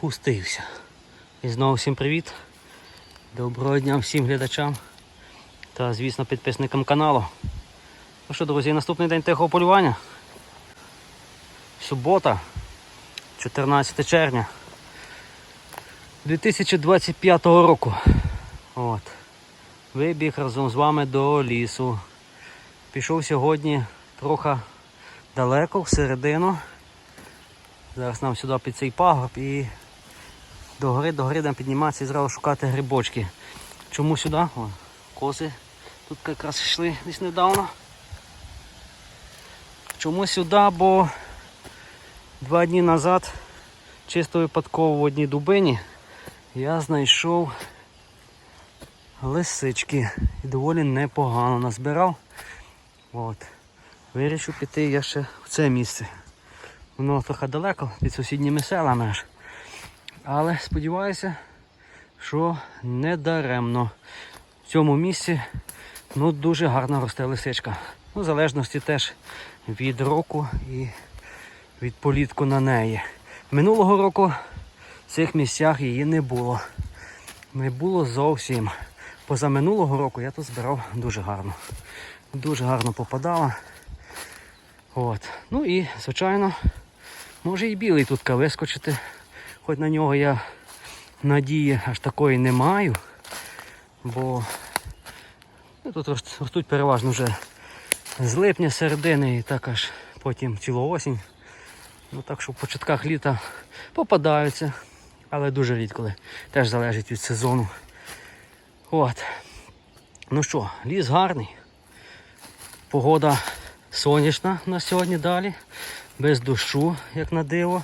спустився. І знову всім привіт. Доброго дня всім глядачам та, звісно, підписникам каналу. Ну що, друзі, наступний день тихого полювання. Субота, 14 червня 2025 року. От. Вибіг разом з вами до лісу. Пішов сьогодні трохи далеко, всередину. Зараз нам сюди під цей пагорб і до гори, до гори будемо підніматися і зразу шукати грибочки. Чому сюди? О, коси тут якраз йшли десь недавно. Чому сюди? Бо два дні назад, чисто випадково в одній дубині, я знайшов лисички і доволі непогано назбирав. От. Вирішив піти я ще в це місце. Воно трохи далеко під сусідніми селами аж. Але сподіваюся, що не даремно. В цьому місці ну, дуже гарно росте лисичка. Ну, в залежності теж від року і від політку на неї. Минулого року в цих місцях її не було. Не було зовсім. Позаминулого року я тут збирав дуже гарно. Дуже гарно попадала. От. Ну і, звичайно, може і білий тут вискочити. Хоч на нього я надії аж такої не маю. Бо ну, тут ростуть переважно вже з липня середини і так аж потім цілу осінь. Ну так що в початках літа попадаються, але дуже рідко. Теж залежить від сезону. От. Ну що, ліс гарний. Погода сонячна на сьогодні далі, без дощу, як на диво,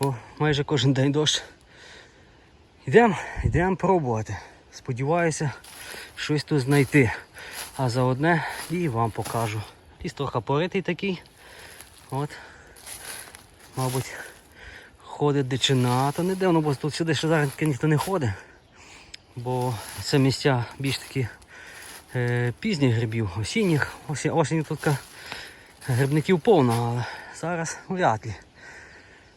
бо майже кожен день дощ. Йдемо, йдемо пробувати. Сподіваюся, щось тут знайти. А заодне і вам покажу. Ліс трохи поритий такий. От. Мабуть, ходить дичина, то не дивно, бо тут сюди ще зараз ніхто не ходить. Бо це місця більш такі е, пізніх грибів, осінніх. Осінь тут грибників повно, але зараз вряд ли.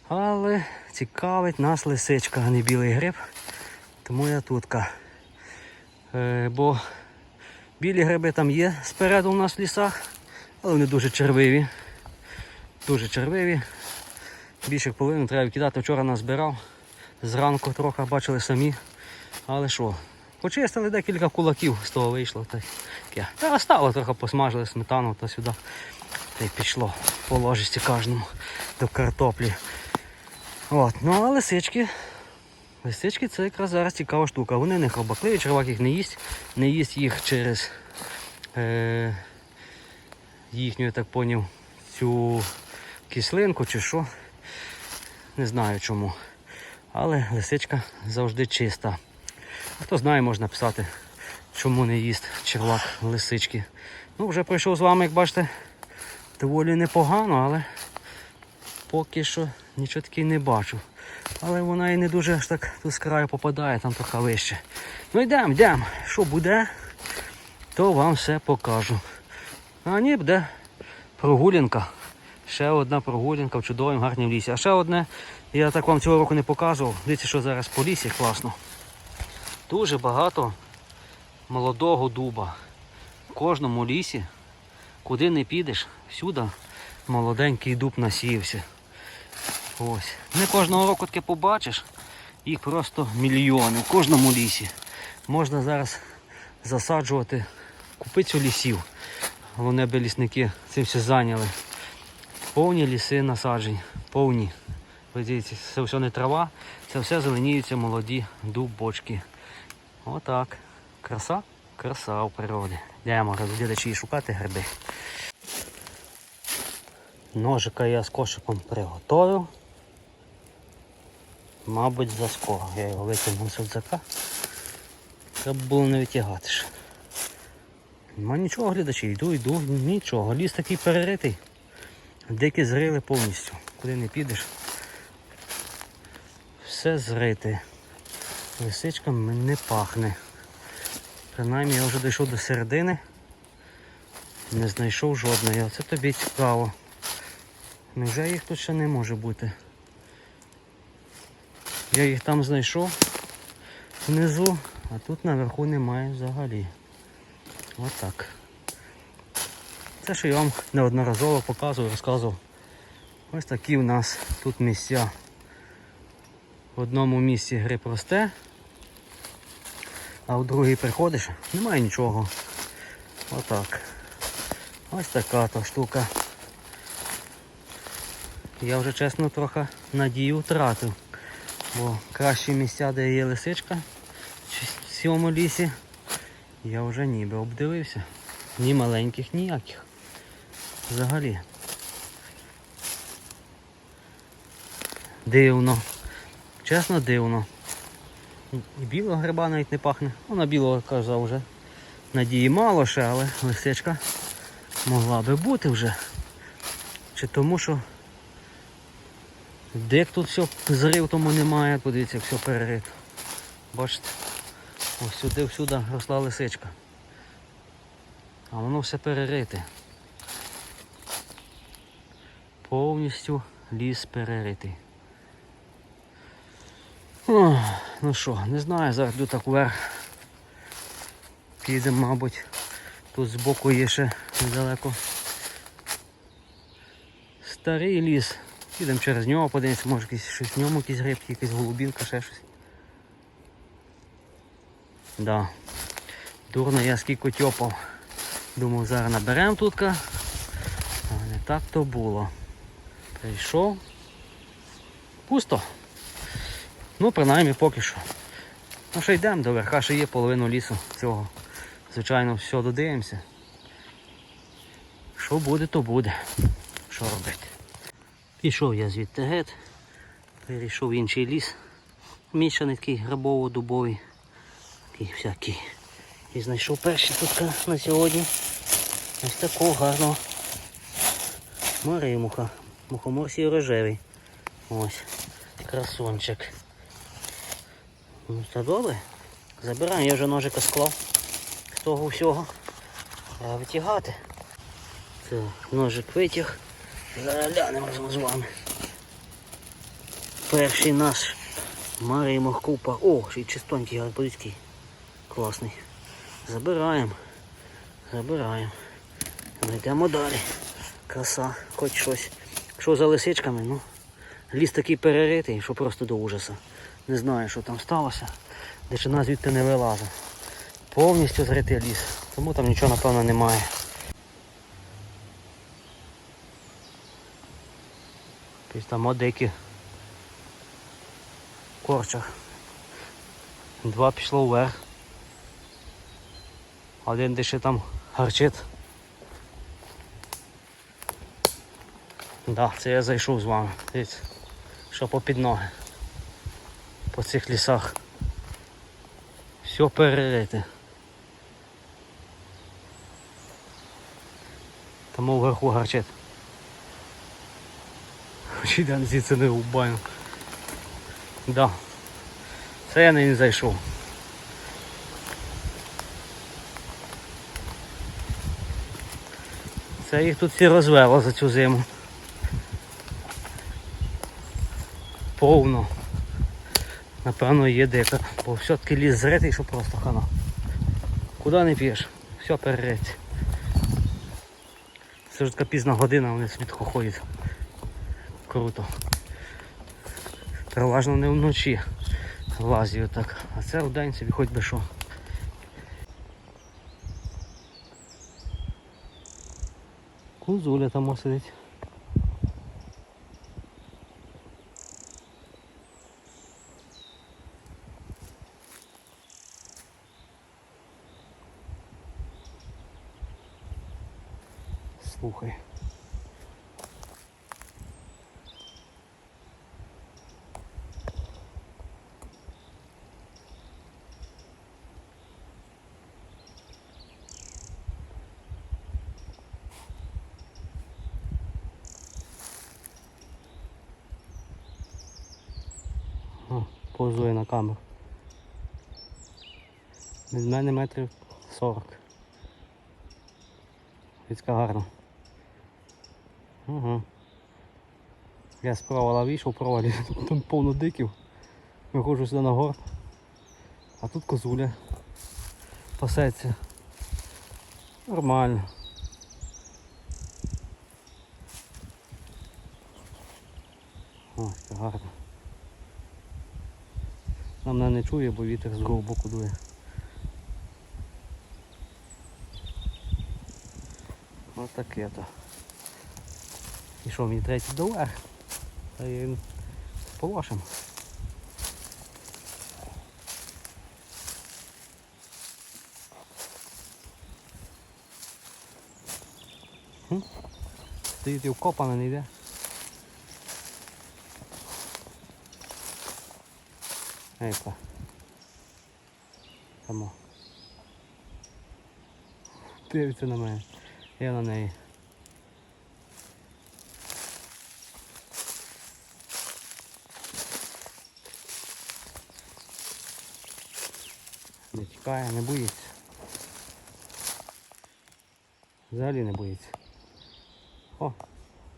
Але цікавить нас лисичка, а не білий гриб. Тому я тутка. Е, бо білі гриби там є спереду у нас в лісах, але вони дуже червиві. Дуже червиві. Більше половину треба кидати. Вчора назбирав. Зранку трохи бачили самі. Але що, почистили декілька кулаків з того вийшло. Та, таке. та стало трохи посмажили сметану та сюди. Та й пішло по ложечці кожному до картоплі. От, ну а лисички. Лисички це якраз зараз цікава штука. Вони не хробакливі, червак їх не їсть, не їсть їх через е, їхню, я так поняв, цю кислинку чи що. Не знаю чому. Але лисичка завжди чиста. Хто знає, можна писати, чому не їсть червак лисички. Ну, вже пройшов з вами, як бачите, доволі непогано, але поки що нічого таки не бачу. Але вона і не дуже аж так тут з краю попадає, там трохи вище. Ну йдемо, йдемо. Що буде, то вам все покажу. А ні, буде прогулянка. Ще одна прогулянка в чудовому гарнім лісі. А ще одне, я так вам цього року не показував. Дивіться, що зараз по лісі класно. Дуже багато молодого дуба. В кожному лісі, куди не підеш, всюди молоденький дуб насіявся. Ось. Не кожного року таке побачиш. Їх просто мільйони в кожному лісі. Можна зараз засаджувати купицю лісів. Головне би лісники цим все зайняли. Повні ліси насаджень, повні. Ви дивіться, це все не трава, це все зеленіються молоді дубочки. Отак. Краса, краса у природі. Йдемо розділячи шукати гриби. Ножика я з кошиком приготовив. Мабуть, за заскоро. Я його витягнув з рюкзака. Треба було не витягати ж. Нема нічого глядачі, йду, йду, нічого. Ліс такий переритий. Дикі зрили повністю. Куди не підеш. Все зрите. Лисичка не пахне. Принаймні я вже дійшов до середини. Не знайшов жодної. Оце тобі цікаво. Невже їх тут ще не може бути? Я їх там знайшов внизу, а тут наверху немає взагалі. Отак. Це що я вам неодноразово показував, розказував. Ось такі в нас тут місця. В одному місці гриб росте, а в другий приходиш, немає нічого. Отак. Ось така то штука. Я вже чесно трохи надію втратив. Бо кращі місця, де є лисичка в цьому лісі, я вже ніби обдивився. Ні маленьких, ніяких. Взагалі. Дивно. Чесно дивно. І білого гриба навіть не пахне. Ну, на білого казав вже. Надії мало ще, але лисичка могла би бути вже. Чи тому що дик тут все зрив, тому немає, подивіться, все перерито. Бачите? Ось сюди всюди росла лисичка. А воно все перерите. Повністю ліс переритий. Ох, ну що, не знаю, зараз йду так вверх. Підемо, мабуть. Тут збоку є ще недалеко. Старий ліс. Підемо через нього, подивимося, може якийсь щось в ньому якісь грибки, якась голубінка, ще щось. Да. Дурно я скільки тьопав. Думав, зараз наберемо тутка. А не так то було. Прийшов. Пусто. Ну, принаймні поки що. Ну що йдемо до верха, ще є половину лісу цього. Звичайно, все додивимося. Що буде, то буде. Що робити? Пішов я звідти геть. Перейшов в інший ліс. Мішаний такий грабово-дубовий. Такий всякий. І знайшов перший тут на сьогодні. Ось такого гарного Маримуха. Мухомор сій рожевий. Ось. Красончик. Ну, це добре. Забираємо, я вже ножика склав того всього. Треба витягати. Це ножик витяг. Глянемо з вами. Перший наш Маримо купа. О, ще й чистонький гарбузький. Класний. Забираємо. Забираємо. Ну, йдемо далі. Краса, хоч щось. Якщо за лисичками, ну, ліс такий переритий, що просто до ужаса. Не знаю, що там сталося. Дичина звідти не вилазить. Повністю зритий ліс. Тому там нічого напевно немає. Тобто там одикі корчах. Два пішло вверх. Один де ще там гарчить. Да, це я зайшов з вами. Дивіться, що попід ноги. По цих лісах. Все перерите. Тому вверху гарчить. Хоч йдемо звідси не рубаємо. Да. Це я не зайшов. Це їх тут всі розвело за цю зиму. Повно. Напевно є дика, бо все-таки ліс зритий, що просто хана. Куди не п'єш? Все перерить. Це вже така пізна година, вони собі ходять. Круто. Переважно не вночі лазю так, а це вдень собі хоч би що. Кузуля там сидить. Слухай. О, позує на камеру. Від мене метрів 40. Відка гарна. Угу. Я справа вийшов, провалі, там повно диків. Виходжу сюди на горб, а тут козуля пасеться. Нормально. Ось, це гарно. Нам мене не чує, бо вітер з другого боку дує. Ось таке то. І що, мені третій доверх? Та я по вашому. Хм? Стоїть і вкопане не йде. Ейка. Тамо. Дивиться на мене. Я на неї. Не тікає, не боїться. Взагалі не боїться. О,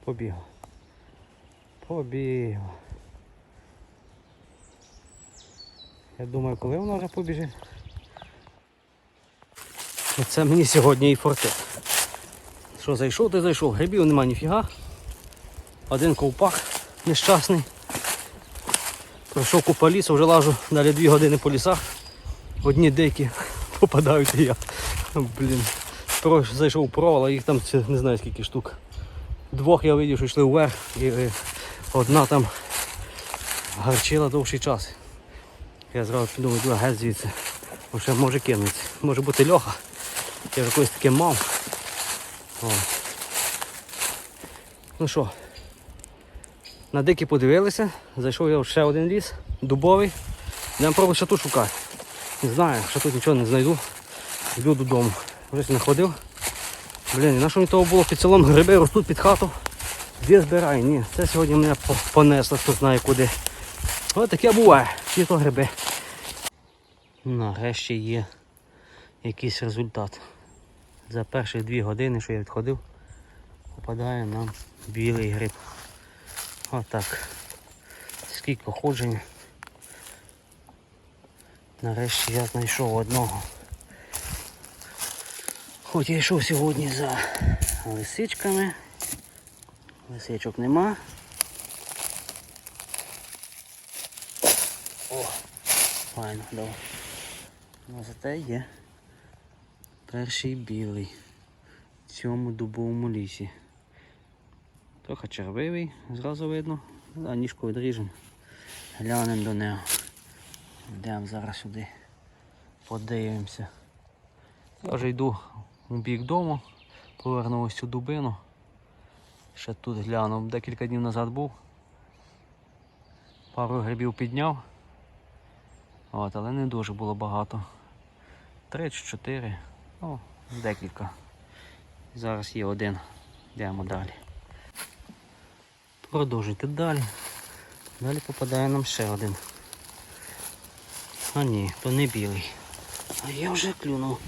побігла. Побігла. Я думаю, коли вона вже побіжить. Оце мені сьогодні і фортет. Що зайшов, ти зайшов. Грибів нема ніфіга. Один ковпак нещасний. Пройшов купа лісу, вже лажу далі дві години по лісах. Одні дикі попадають і я. Блін. Зайшов в провал, а їх там не знаю скільки штук. Двох я видів, що йшли вверх, і одна там гарчила довший час. Я зразу подумав, йду геть звідси. Бо може кинутися. Може бути льоха. Я вже колись таке мав. О. Ну що, на дикі подивилися, зайшов я в ще один ліс, дубовий. Йдемо пробувати ще тут шукати. Не знаю, що тут нічого не знайду. Йду додому. Вже не ходив. Блін, на що мені того було під селом гриби ростуть під хату. Де збираю? Ні, це сьогодні мене понесло, хто знає куди. Ось таке буває, ті то гриби. Нарешті є якийсь результат. За перші дві години, що я відходив, попадає нам білий гриб. Отак. Скільки ходжень. Нарешті я знайшов одного. Хоч я йшов сьогодні за лисичками. Лисичок нема. О, файно, добре. Ну, зате є перший білий в цьому дубовому лісі. Трохи червивий, зразу видно. А ніжку відріжемо. Глянемо до нього. Йдемо зараз сюди. Подивимося. Я вже йду у бік дому, поверну ось цю дубину. Ще тут глянув, декілька днів назад був. Пару грибів підняв. От, але не дуже було багато. Три чи чотири. Ну, декілька. Зараз є один. Йдемо далі. Продовжуйте далі. Далі попадає нам ще один. А ні, то не білий. А я вже клюнув.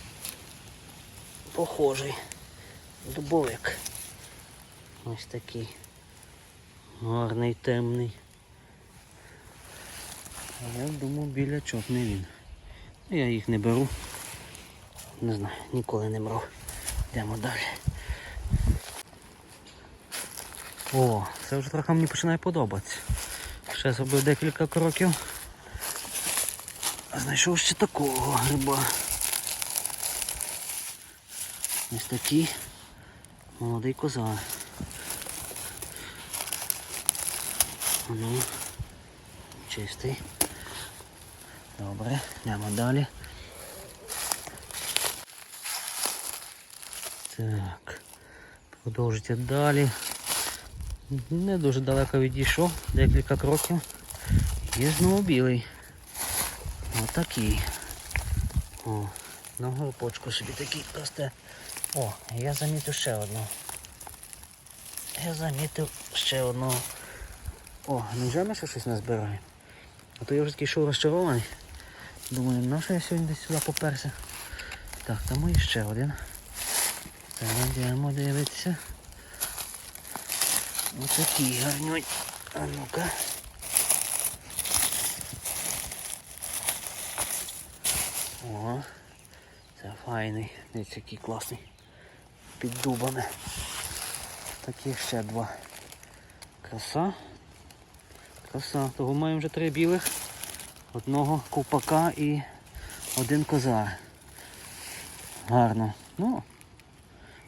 Похожий. Дубовик. Ось такий. Гарний, темний. А я думав білячок не він. Я їх не беру. Не знаю, ніколи не брав. Йдемо далі. О, це вже трохи мені починає подобатися. Ще зробив декілька кроків. Знайшов ще такого гриба. Ось такий молодий коза. Ну, чистий. Добре, йдемо далі. Так, продовжуйте далі. Не дуже далеко відійшов, декілька кроків. Є знову білий. Отакий. О, на горбочку собі такий росте. О, я замітив ще одного. Я замітив ще одного. О, невже ми ще щось назбираємо? А то я вже такий йшов розчарований. Думаю, на що я сьогодні десь сюди поперся. Так, там є ще один. Так, йдемо дивитися. Ось такий гарнюнь. А ну-ка. О, це файний. Дивіться, який класний. Під дубами. Таких ще два. Краса. Краса. Того маємо вже три білих. Одного ковпака і один козар. Гарно. Ну,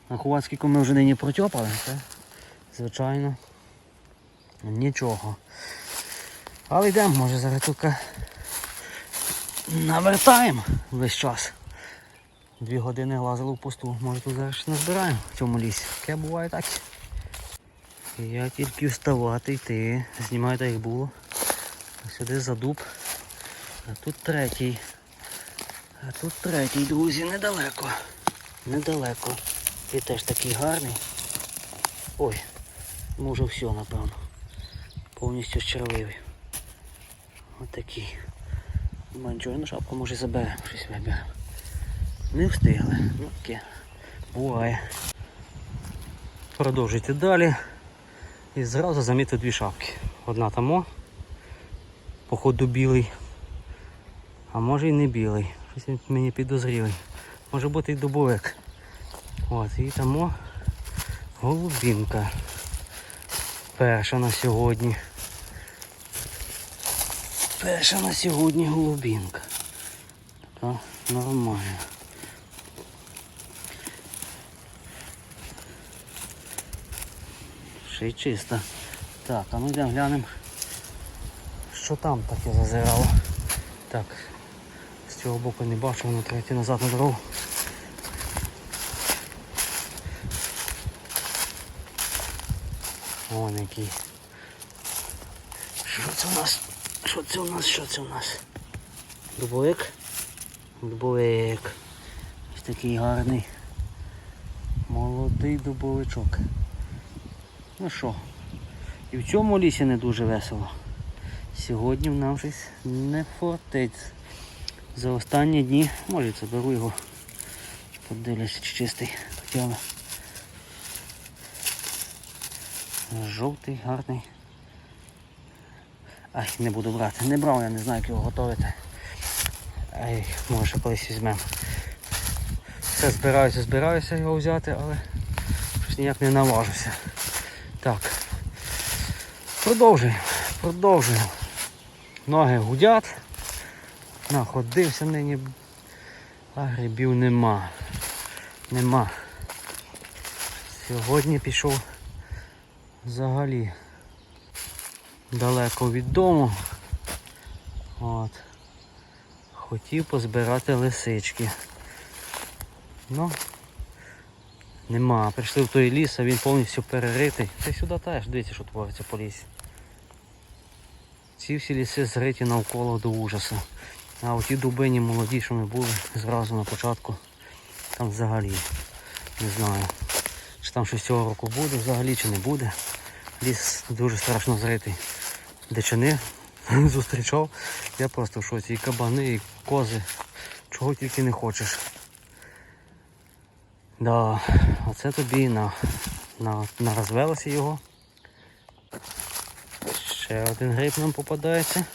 рахувати, скільки ми вже нині протьопали, це звичайно нічого. Але йдемо, може зараз тільки навертаємо весь час. Дві години лазили в пусту. Може тут зараз ще назбираємо в цьому лісі. Таке буває так. Я тільки вставати йти. Знімаю так як було. Сюди за дуб. А тут третій. А тут третій, друзі, недалеко. Недалеко. І теж такий гарний. Ой, може все, напевно. Повністю червивий. Отакий. Манчурну шапку може заберемо, щось виберемо. Не встигли. Ну таке. Буває. Продовжуйте далі. І зразу замітив дві шапки. Одна тамо, походу білий. А може і не білий. Щось мені підозрілий. Може бути і дубовик. От, і тамо голубінка. Перша на сьогодні. Перша на сьогодні голубінка. Така нормальна. Ще й чиста. Так, а ну йдемо глянемо, що там таке зазирало. Так, з цього боку не бачу, воно треба йти назад на дорогу. Вон який. Що це у нас? Що це у нас? Що це у нас? Дубовик? Дубовик. Ось такий гарний. Молодий дубовичок. Ну що, і в цьому лісі не дуже весело. Сьогодні в нам щось не фортить. За останні дні, може заберу його. Подивлюся, чи чистий. Хотіла. Жовтий, гарний. Ай, не буду брати. Не брав, я не знаю, як його готувати. Ай, може колись візьмемо. Все збираюся, збираюся його взяти, але щось ніяк не наважуся. Так. Продовжуємо, продовжуємо. Ноги гудять. Находився нині. А грибів нема. Нема. Сьогодні пішов взагалі далеко від дому. От. Хотів позбирати лисички. Ну, нема. Прийшли в той ліс, а він повністю переритий. Й сюди теж, дивіться, що твориться по лісі. Ці всі ліси зриті навколо до ужасу. А оті дубині молоді, що ми були зразу на початку, там взагалі не знаю. Чи там щось цього року буде взагалі, чи не буде. Ліс дуже страшно зритий. Дичини зустрічав. Я просто в шоці. І кабани, і кози. Чого тільки не хочеш. Да, оце тобі на, на, на розвелося його. Ще один гриб нам попадається.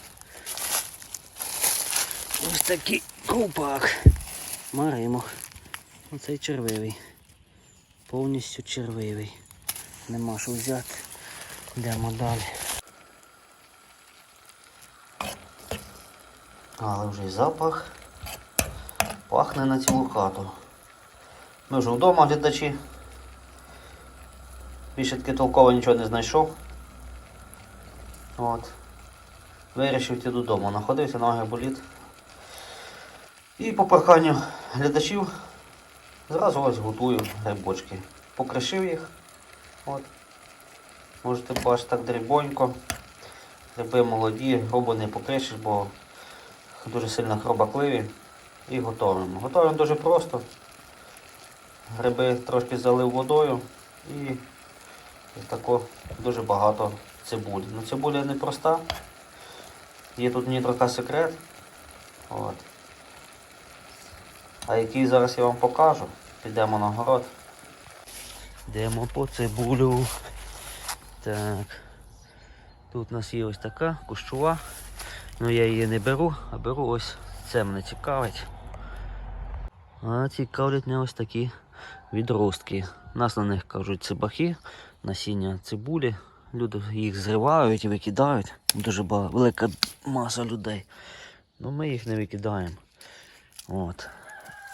Ось такий ковпак. Маримо. Оцей червивий. Повністю червивий. Нема що взяти. Йдемо далі. Але вже й запах пахне на цілу хату. Ми вже вдома глядачі. Більше таки толково нічого не знайшов. От. Вирішив йти додому. Находився, ноги боліт. І по проханню глядачів зразу ось готую грибочки. Покришив їх. От. Можете бачити так дрібонько. Гриби молоді, грубо не покришиш, бо дуже сильно хробакливі. І готуємо. Готуємо дуже просто. Гриби трошки залив водою і тако дуже багато цибулі. Ну цибуля не проста. Є тут мені трохи секрет. От. А який зараз я вам покажу. Підемо на город. Йдемо по цибулю. Так. Тут у нас є ось така кущова. Ну я її не беру, а беру ось це мене цікавить. А цікавлять мене ось такі відростки. У нас на них кажуть цибахи, насіння цибулі. Люди їх зривають і викидають. Дуже велика маса людей. Ну ми їх не викидаємо. От.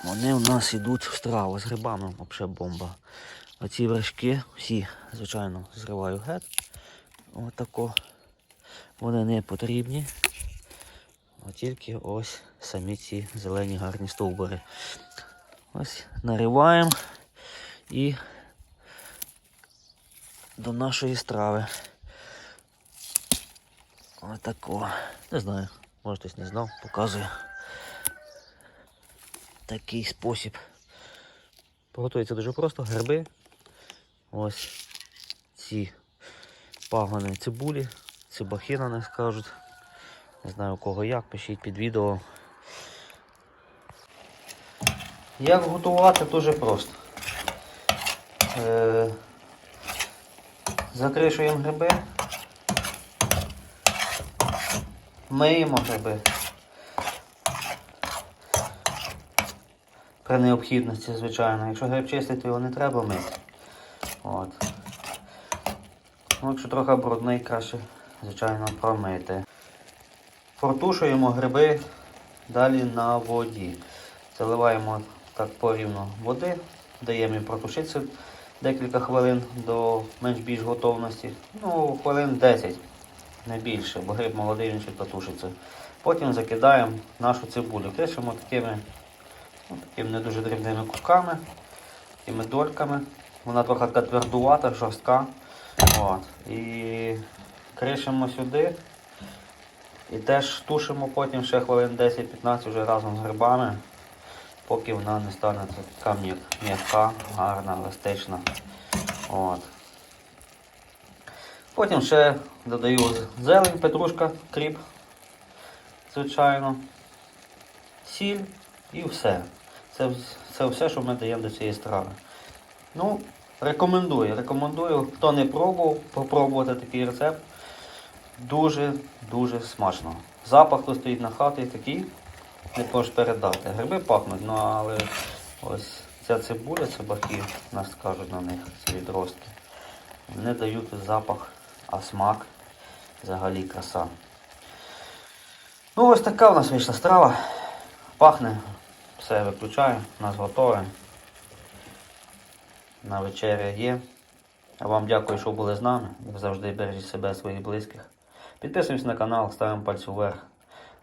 Вони у нас йдуть в страву з грибами, взагалі бомба. Оці вершки всі, звичайно, зриваю геть. Отако. Вони не потрібні. А тільки ось самі ці зелені гарні стовбури. Ось нариваємо і до нашої страви. Отако. Не знаю, може хтось не знав, показую. Такий спосіб. Готується дуже просто. Гриби. Ось ці пагони цибулі, цибахи на них скажуть. Не знаю у кого як, пишіть під відео. Як готувати дуже просто. Е, закришуємо гриби. Миємо гриби. При необхідності, звичайно. Якщо гриб чистий, то його не треба мити. От. Ну, якщо трохи брудний, краще, звичайно, промити. Протушуємо гриби далі на воді. Заливаємо так порівну води, даємо їм протушитися декілька хвилин до менш-більш готовності. Ну, хвилин 10, не більше, бо гриб молодий, він ще потушиться. Потім закидаємо нашу цибулю. Кришимо такими, такими не дуже дрібними кусками, такими дольками. Вона трохи така твердувата, жорстка. От. І кришимо сюди. І теж тушимо потім ще хвилин 10-15 вже разом з грибами, поки вона не стане така м'яка, гарна, еластична. От. Потім ще додаю зелень, петрушка, кріп, звичайно, сіль і все. Це, це все, що ми даємо до цієї страви. Ну, рекомендую, рекомендую, хто не пробував, попробувати такий рецепт. Дуже-дуже смачно. Запах тут стоїть на хаті такий, не можеш передати. Гриби пахнуть, ну але ось ця цибуля, цибахи, нас кажуть на них, ці відростки, не дають запах, а смак взагалі краса. Ну ось така у нас вийшла страва. Пахне, все виключаю, у нас готове. На вечеря є. Вам дякую, що були з нами. Як завжди бережіть себе, своїх близьких. Підписуємось на канал, ставимо пальцю вверх.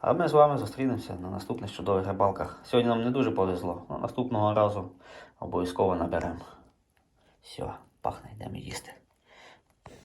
А ми з вами зустрінемося на наступних чудових рибалках. Сьогодні нам не дуже повезло, але наступного разу обов'язково наберемо. Все, пахне, йдемо їсти.